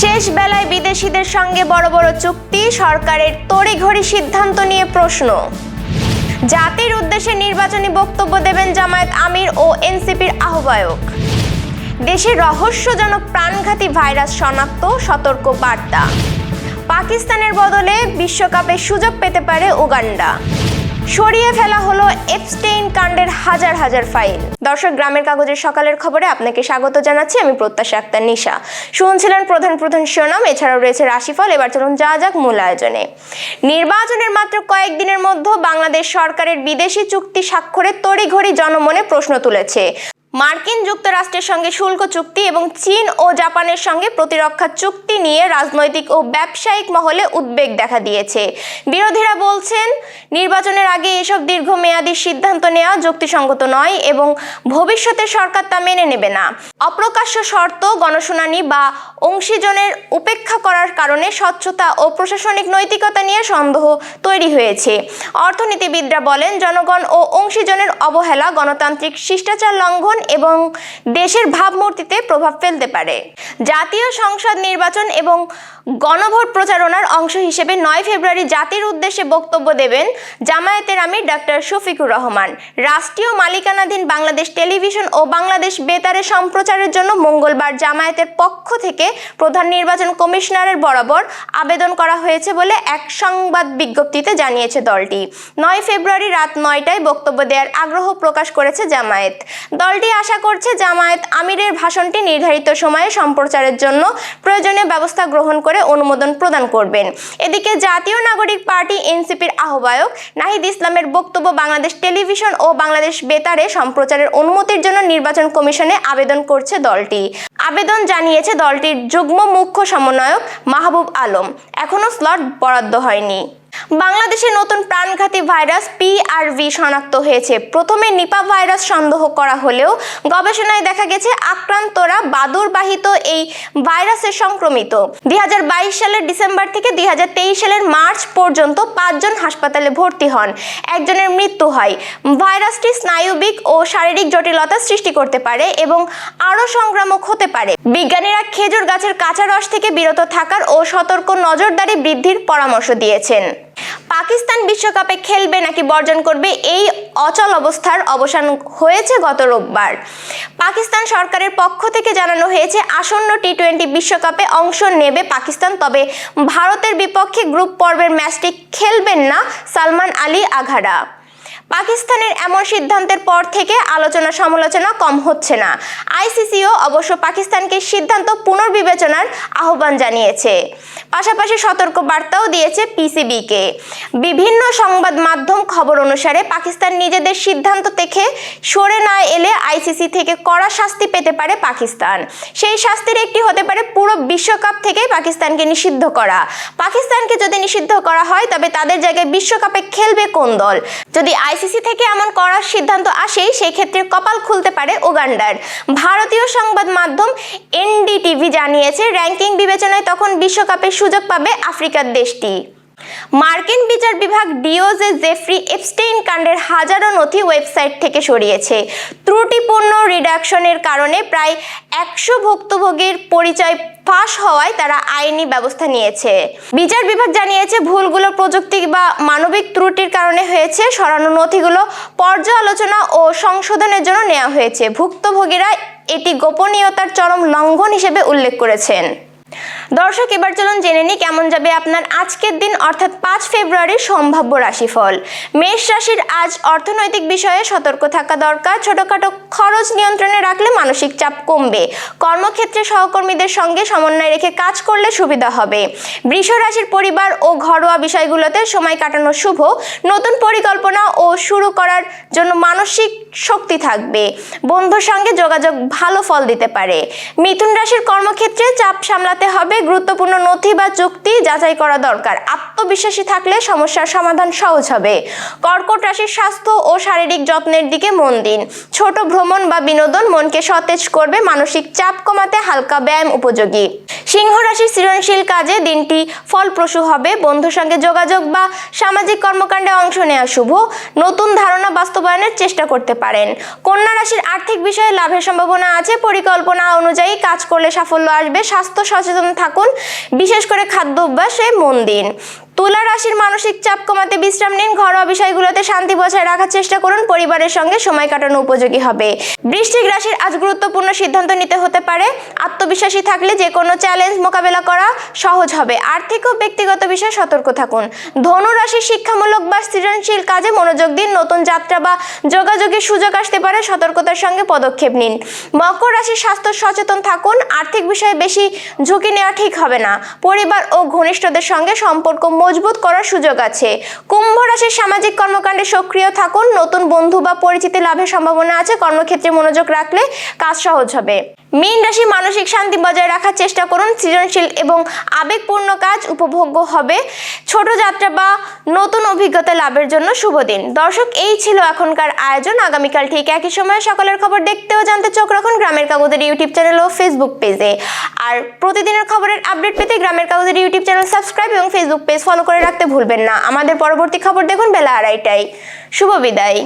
শেষ বেলায় বিদেশিদের সঙ্গে বড় বড় চুক্তি, সরকারের তড়িঘড়ি সিদ্ধান্ত নিয়ে প্রশ্ন। জাতির উদ্দেশ্যে নির্বাচনী বক্তব্য দেবেন জামায়াত আমির ও এনসিপির আহ্বায়ক। দেশে রহস্যজনক প্রাণঘাতী ভাইরাস শনাক্ত, সতর্ক বার্তা। পাকিস্তানের বদলে বিশ্বকাপে সুযোগ পেতে পারে উগান্ডা। সরিয়ে ফেলা হলো এপস্টেইন কাণ্ডের হাজার হাজার ফাইল দর্শক, গ্রামের কাগজের সকালের খবরে আপনাকে স্বাগত জানাচ্ছি আমি প্রত্যাশা আক্তার নিশা। শুনছিলেন প্রধান প্রধান শিরোনাম, এছাড়াও রয়েছে রাশিফল এবার চলুন যা যাক মূল আয়োজনে। নির্বাচনের মাত্র কয়েকদিনের মধ্যে বাংলাদেশ সরকারের বিদেশি চুক্তি স্বাক্ষরে তড়িঘড়ি জনমনে প্রশ্ন তুলেছে। মার্কিন যুক্তরাষ্ট্রের সঙ্গে শুল্ক চুক্তি এবং চীন ও জাপানের সঙ্গে প্রতিরক্ষা চুক্তি নিয়ে রাজনৈতিক ও ব্যবসায়িক মহলে উদ্বেগ দেখা দিয়েছে। বিরোধীরা বলছেন, নির্বাচনের আগে এসব দীর্ঘমেয়াদী সিদ্ধান্ত নেওয়া যুক্তিসঙ্গত নয় এবং ভবিষ্যতে সরকার তা মেনে নেবে না। অপ্রকাশ্য শর্ত, গণশুনানি বা অংশীজনের উপেক্ষা করার কারণে স্বচ্ছতা ও প্রশাসনিক নৈতিকতা নিয়ে সন্দেহ তৈরি হয়েছে। অর্থনীতিবিদরা বলেন, জনগণ ও অংশীজনের অবহেলা, গণতান্ত্রিক শিষ্টাচার লঙ্ঘন এবং দেশের ভাবমূর্তিতে প্রভাব ফেলতে পারে। জাতীয় সংসদ নির্বাচন এবং গণভোট প্রচারণার অংশ হিসেবে নয় ফেব্রুয়ারি জাতির উদ্দেশ্যে বক্তব্য দেবেন জামায়াতের আমির ডাক্তার শফিকুর রহমান। রাষ্ট্রীয় মালিকানাধীন বাংলাদেশ টেলিভিশন ও বাংলাদেশ বেতারে সম্প্রচারের জন্য মঙ্গলবার জামায়াতের পক্ষ থেকে প্রধান নির্বাচন কমিশনারের বরাবর আবেদন করা হয়েছে বলে এক সংবাদ বিজ্ঞপ্তিতে জানিয়েছে দলটি। নয় ফেব্রুয়ারি রাত নয়টায় বক্তব্য দেওয়ার আগ্রহ প্রকাশ করেছে জামায়াত। দলটি আশা করছে জামায়াত আমিরের ভাষণটি নির্ধারিত সময়ে সম্প্রচারের জন্য প্রয়োজনীয় ব্যবস্থা গ্রহণ করে অনুমোদন প্রদান করবেন। এদিকে জাতীয় নাগরিক পার্টি এনসিপির আহ্বায়ক নাহিদ ইসলামের বক্তব্য বাংলাদেশ টেলিভিশন ও বাংলাদেশ বেতারে সম্প্রচারের অনুমতির জন্য নির্বাচন কমিশনে আবেদন করছে দলটি। আবেদন জানিয়েছে দলটির যুগ্ম মুখ্য সমন্বয়ক মাহবুব আলম। এখনও স্লট বরাদ্দ হয়নি। বাংলাদেশে নতুন প্রাণঘাতী ভাইরাস পিআরভি শনাক্ত হয়েছে। প্রথমে নিপা ভাইরাস সন্দেহ করা হলেও গবেষণায় দেখা গেছে আক্রান্তরা বাদুরবাহিত এই ভাইরাসে সংক্রমিত। দু হাজার বাইশ সালের ডিসেম্বর থেকে দু হাজার তেইশ সালের মার্চ পর্যন্ত পাঁচজন হাসপাতালে ভর্তি হন। একজনের মৃত্যু হয়। ভাইরাসটি স্নায়ুবিক ও শারীরিক জটিলতা সৃষ্টি করতে পারে এবং আরও সংক্রামক হতে পারে। বিজ্ঞানীরা খেজুর গাছের কাঁচা রস থেকে বিরত থাকার ও সতর্ক নজরদারি বৃদ্ধির পরামর্শ দিয়েছেন। পাকিস্তান বিশ্বকাপে খেলবে নাকি বর্জন করবে এই অচল অবস্থার অবসান হয়েছে গত রোববার। পাকিস্তান সরকারের পক্ষ থেকে জানানো হয়েছে, আসন্ন টি টোয়েন্টি বিশ্বকাপে অংশ নেবে পাকিস্তান, তবে ভারতের বিপক্ষে গ্রুপ পর্বের ম্যাচটি খেলবেন না সালমান আলী আঘারা পাকিস্তানের এমন সিদ্ধান্তের পর থেকে আলোচনা সমালোচনা কম হচ্ছে না। আইসিসিও অবশ্য পাকিস্তানকে সিদ্ধান্ত পুনর্বিবেচনার আহ্বান জানিয়েছে। পাশাপাশি সতর্ক বার্তাও দিয়েছে পিসিবিকে। বিভিন্ন সংবাদ মাধ্যম খবর অনুসারে পাকিস্তান নিজেদের সিদ্ধান্ত থেকে সরে না এলে আইসিসি থেকে কড়া শাস্তি পেতে পারে পাকিস্তান। সেই শাস্তির একটি হতে পারে পুরো বিশ্বকাপ থেকেই পাকিস্তানকে নিষিদ্ধ করা। পাকিস্তানকে যদি নিষিদ্ধ করা হয়, তবে তাদের জায়গায় বিশ্বকাপে খেলবে কোন দল? যদি আইসিসি থেকে এমন করার সিদ্ধান্ত আসেই সেক্ষেত্রে কপাল খুলতে পারে উগান্ডার। ভারতীয় সংবাদ মাধ্যম এনডিটিভি জানিয়েছে, র্যাঙ্কিং বিবেচনায় তখন বিশ্বকাপের সুযোগ পাবে আফ্রিকার দেশটি। মার্কিন বিচার বিভাগ ডিওজে জেফ্রি এপস্টেইন কাণ্ডের হাজারো নথি ওয়েবসাইট থেকে সরিয়েছে। ত্রুটিপূর্ণ রিডাকশনের কারণে প্রায় একশো ভুক্তভোগীর পরিচয় ফাঁস হওয়ায় তারা আইনি ব্যবস্থা নিয়েছে। বিচার বিভাগ জানিয়েছে, ভুলগুলো প্রযুক্তি বা মানবিক ত্রুটির কারণে হয়েছে। সরানো নথিগুলো পর্যালোচনা ও সংশোধনের জন্য নেওয়া হয়েছে। ভুক্তভোগীরা এটি গোপনীয়তার চরম লঙ্ঘন হিসেবে উল্লেখ করেছেন। দর্শক, এবার চলুন জেনে নিই কেমন যাবে আপনার আজকের দিন, অর্থাৎ পাঁচ ফেব্রুয়ারির সম্ভাব্য রাশিফল। মেষ রাশির আজ অর্থনৈতিক বিষয়ে সতর্ক থাকা দরকার। ছোটখাটো খরচ নিয়ন্ত্রণে রাখলে মানসিক চাপ কমবে। কর্মক্ষেত্রে সহকর্মীদের সঙ্গে সমন্বয় রেখে কাজ করলে সুবিধা হবে। বৃষ রাশির পরিবার ও ঘরোয়া বিষয়গুলোতে সময় কাটানো শুভ। নতুন পরিকল্পনা ও শুরু করার জন্য মানসিক শক্তি থাকবে। বন্ধুর সঙ্গে যোগাযোগ ভালো ফল দিতে পারে। মিথুন রাশির কর্মক্ষেত্রে চাপ সামলাতে হবে। গুরুত্বপূর্ণ নথি বা চুক্তি যাচাই করা দরকার। আত্মবিশ্বাসী থাকলে সমস্যার সমাধান সহজ হবে। কর্কট রাশির স্বাস্থ্য ও শারীরিক যত্নের দিকে মন দিন। ছোট ভ্রমণ বা বিনোদন মনকে সতেজ করবে, মানসিক চাপ কমাতে হালকা ব্যায়াম উপযোগী। সিংহ রাশির সৃজনশীল কাজে দিনটি ফলপ্রসূ হবে। বন্ধুর সঙ্গে যোগাযোগ বা সামাজিক কর্মকাণ্ডে অংশ নেওয়া শুভ। নতুন ধারণা বাস্তবায়নের চেষ্টা করতে পারেন। কন্যা রাশির আর্থিক বিষয়ে লাভের সম্ভাবনা আছে। পরিকল্পনা অনুযায়ী কাজ করলে সাফল্য আসবে। স্বাস্থ্য সচেতন থাকা থাকুন। বিশেষ করে খাদ্য অভ্যাসে মন দিন। তুলা রাশির মানসিক চাপ কমাতে বিশ্রাম নিন। ঘরোয়া বিষয়গুলোতে শান্তি বজায় রাখার চেষ্টা করুন। পরিবারের সঙ্গে সময় কাটানো উপযোগী হবে। বৃশ্চিক রাশির আজ গুরুত্বপূর্ণ সিদ্ধান্ত নিতে হতে পারে। আত্মবিশ্বাসী থাকলে যে কোনো চ্যালেঞ্জ মোকাবেলা করা সহজ হবে। আর্থিক ও ব্যক্তিগত বিষয়ে সতর্ক থাকুন। ধনু রাশির শিক্ষামূলক বা সৃজনশীল কাজে মনোযোগ দিন। নতুন যাত্রা বা যোগাযোগের সুযোগ আসতে পারে। সতর্কতার সঙ্গে পদক্ষেপ নিন। মকর রাশির স্বাস্থ্য সচেতন থাকুন। আর্থিক বিষয়ে বেশি ঝুঁকি নেওয়া ঠিক হবে না। পরিবার ও ঘনিষ্ঠদের সঙ্গে সম্পর্ক মজবুত করার সুযোগ আছে। কুম্ভ রাশির সামাজিক কর্মকাণ্ডে সক্রিয় থাকুন। নতুন বন্ধু বা পরিচিতি লাভের সম্ভাবনা আছে। কর্মক্ষেত্রে মনোযোগ রাখলে কাজ সহজ হবে। মীন রাশি মানসিক শান্তি বজায় রাখার চেষ্টা করুন। সৃজনশীল এবং আবেগপূর্ণ কাজ উপভোগ্য হবে। ছোট যাত্রা বা নতুন অভিজ্ঞতা লাভের জন্য শুভ দিন। দর্শক, এই ছিল এখনকার আয়োজন। আগামীকাল ঠিক একই সময়ে সকলের খবর দেখতেও জানতে চোখ রাখুন গ্রামের কাগজের ইউটিউব চ্যানেল ও ফেসবুক পেজে আর প্রতিদিনের খবরের আপডেট পেতে গ্রামের কাগজের ইউটিউব চ্যানেল সাবস্ক্রাইব এবং ফেসবুক পেজ ফলো করে রাখতে ভুলবেন না। আমাদের পরবর্তী খবর দেখুন বেলা আড়াইটায়। শুভ বিদায়।